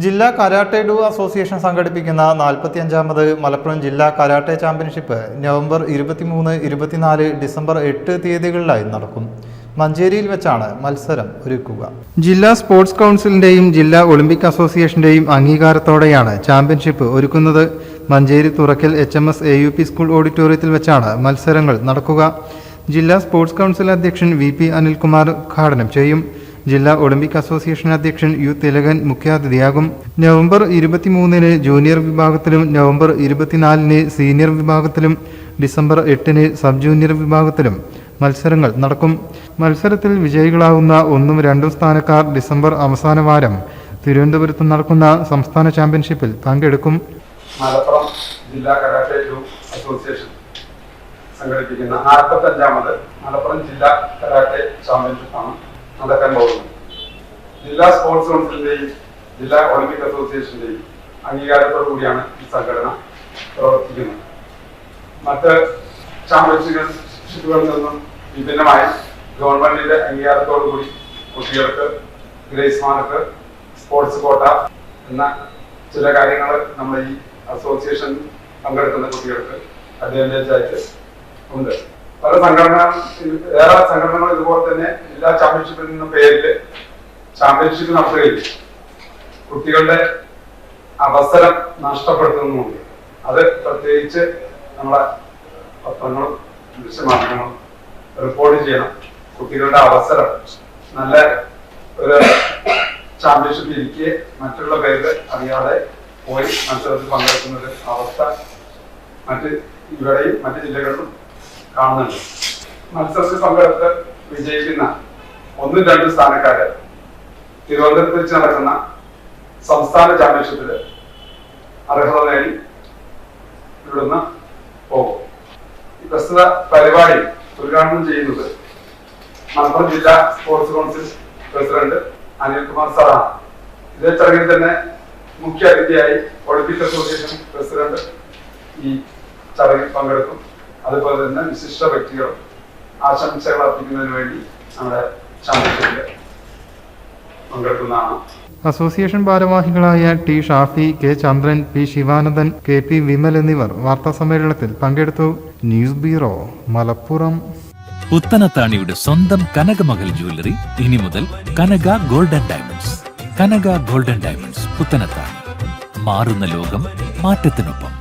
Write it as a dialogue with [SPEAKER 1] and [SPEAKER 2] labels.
[SPEAKER 1] ജില്ലാ karate do association സംഘടിപ്പിക്കുന്ന നാൽപ്പത്തിയഞ്ചാമത് മലപ്പുറം ജില്ലാ കരാട്ടെ ചാമ്പ്യൻഷിപ്പ് നവംബർ ഇരുപത്തിമൂന്ന് ഇരുപത്തിനാല് ഡിസംബർ എട്ട് തീയതികളിലായി നടക്കും. മഞ്ചേരിയിൽ വെച്ചാണ് മത്സരം ഒരുക്കുക. ജില്ലാ സ്പോർട്സ് കൗൺസിലിന്റെയും ജില്ലാ ഒളിമ്പിക് അസോസിയേഷന്റെയും അംഗീകാരത്തോടെയാണ് ചാമ്പ്യൻഷിപ്പ് ഒരുക്കുന്നത്. Manjeri Thurakkal H M S A U P school ഓഡിറ്റോറിയത്തിൽ വെച്ചാണ് മത്സരങ്ങൾ നടക്കുക. ജില്ലാ സ്പോർട്സ് കൗൺസിൽ അധ്യക്ഷൻ വി പി അനിൽകുമാർ ഉദ്ഘാടനം ചെയ്യും. ജില്ലാ ഒളിമ്പിക് അസോസിയേഷൻ അധ്യക്ഷൻ യു തിലകൻ മുഖ്യാതിഥിയാകും. നവംബർ ഇരുപത്തിമൂന്നിന് ജൂനിയർ വിഭാഗത്തിലും നവംബർ ഇരുപത്തിനാലിന് സീനിയർ വിഭാഗത്തിലും ഡിസംബർ എട്ടിന് സബ് ജൂനിയർ വിഭാഗത്തിലും മത്സരങ്ങൾ നടക്കും. മത്സരത്തിൽ വിജയികളാകുന്ന ഒന്നും രണ്ടും സ്ഥാനക്കാർ ഡിസംബർ അവസാന വാരം തിരുവനന്തപുരത്ത് നടക്കുന്ന സംസ്ഥാന ചാമ്പ്യൻഷിപ്പിൽ പങ്കെടുക്കും.
[SPEAKER 2] മലപ്പുറം ജില്ലാ കരാട്ടെ അസോസിയേഷൻ സംഘടിപ്പിക്കുന്ന നാൽപ്പത്തഞ്ചാമത് മലപ്പുറം ജില്ലാ കരാട്ടെ ചാമ്പ്യൻഷിപ്പാണ്. നടക്കാൻ പോകുന്നത് ജില്ലാ സ്പോർട്സ് കൗൺസിലിന്റെയും ജില്ലാ ഒളിമ്പിക് അസോസിയേഷന്റെയും അംഗീകാരത്തോടു കൂടിയാണ് ഈ സംഘടന പ്രവർത്തിക്കുന്നത്. മറ്റ് ചാമ്പ്യൻഷിപ്പുകളിൽ നിന്നും വിഭിന്നമായി ഗവൺമെന്റിന്റെ അംഗീകാരത്തോടു കൂടി കുട്ടികൾക്ക് ഗ്രേസ് മാർക്ക് സ്പോർട്സ് കോട്ട എന്ന ചില കാര്യങ്ങൾ നമ്മുടെ ഈ അസോസിയേഷൻ പങ്കെടുക്കുന്ന കുട്ടികൾക്ക് അഡ്വാന്റേജ് ആയിട്ട് ഉണ്ട്. പല സംഘടന ഏറെ സംഘടനകൾ ഇതുപോലെ തന്നെ എല്ലാ ചാമ്പ്യൻഷിപ്പിൽ നിന്നും പേരിൽ ചാമ്പ്യൻഷിപ്പ് നടത്തുകയും കുട്ടികളുടെ അവസരം നഷ്ടപ്പെടുത്തുന്നുമുണ്ട്. അത് പ്രത്യേകിച്ച് നമ്മളെ പത്രങ്ങളും ദൃശ്യമാധ്യമങ്ങളും റിപ്പോർട്ട് ചെയ്യണം. കുട്ടികളുടെ അവസരം നല്ല ഒരു ചാമ്പ്യൻഷിപ്പ് ഇരിക്കെ മറ്റുള്ള പേര് അറിയാതെ പോയി മത്സരത്തിൽ പങ്കെടുക്കുന്ന ഒരു അവസ്ഥ മറ്റ് ഇവിടെയും മറ്റു ജില്ലകളിലും കാണുന്നുണ്ട്. മത്സരത്തിൽ പങ്കെടുത്ത് വിജയിക്കുന്ന ഒന്നും രണ്ടും സ്ഥാനക്കാര് തിരുവനന്തപുരത്ത് വെച്ച് നടക്കുന്ന സംസ്ഥാന ചാമ്പ്യൻഷിപ്പിൽ അർഹത നേടി ഇവിടുന്ന് പോകും. ഈ പ്രസ്തുത പരിപാടി ഉദ്ഘാടനം ചെയ്യുന്നത് മലപ്പുറം ജില്ലാ സ്പോർട്സ് കൗൺസിൽ പ്രസിഡന്റ് അനിൽകുമാർ സാറാണ് ഇതേ ചടങ്ങിൽ തന്നെ മുഖ്യ അതിഥിയായി ഒളിമ്പിക് അസോസിയേഷൻ പ്രസിഡന്റ് ഈ ചടങ്ങിൽ പങ്കെടുക്കും. അതുപോലെ തന്നെ വിശിഷ്ട വ്യക്തികൾ ആശംസകൾ അർപ്പിക്കുന്നതിന് വേണ്ടി നമ്മുടെ ചാമ്പ്യൻഷിപ്പിൽ പങ്കെടുക്കുന്നതാണ്.
[SPEAKER 1] അസോസിയേഷൻ ഭാരവാഹികളായ T Shafi K Chandran P Sivanandan K P Vimal എന്നിവർ വാർത്താസമ്മേളനത്തിൽ പങ്കെടുത്തു. News bureau Malappuram.
[SPEAKER 3] പുത്തനത്താണിയുടെ സ്വന്തം കനകമകൽ ജ്വല്ലറി ഇനി മുതൽ Kanaka golden diamonds. Kanaka golden diamonds Puthanathani. മാറുന്ന ലോകം മാറ്റത്തിനൊപ്പം.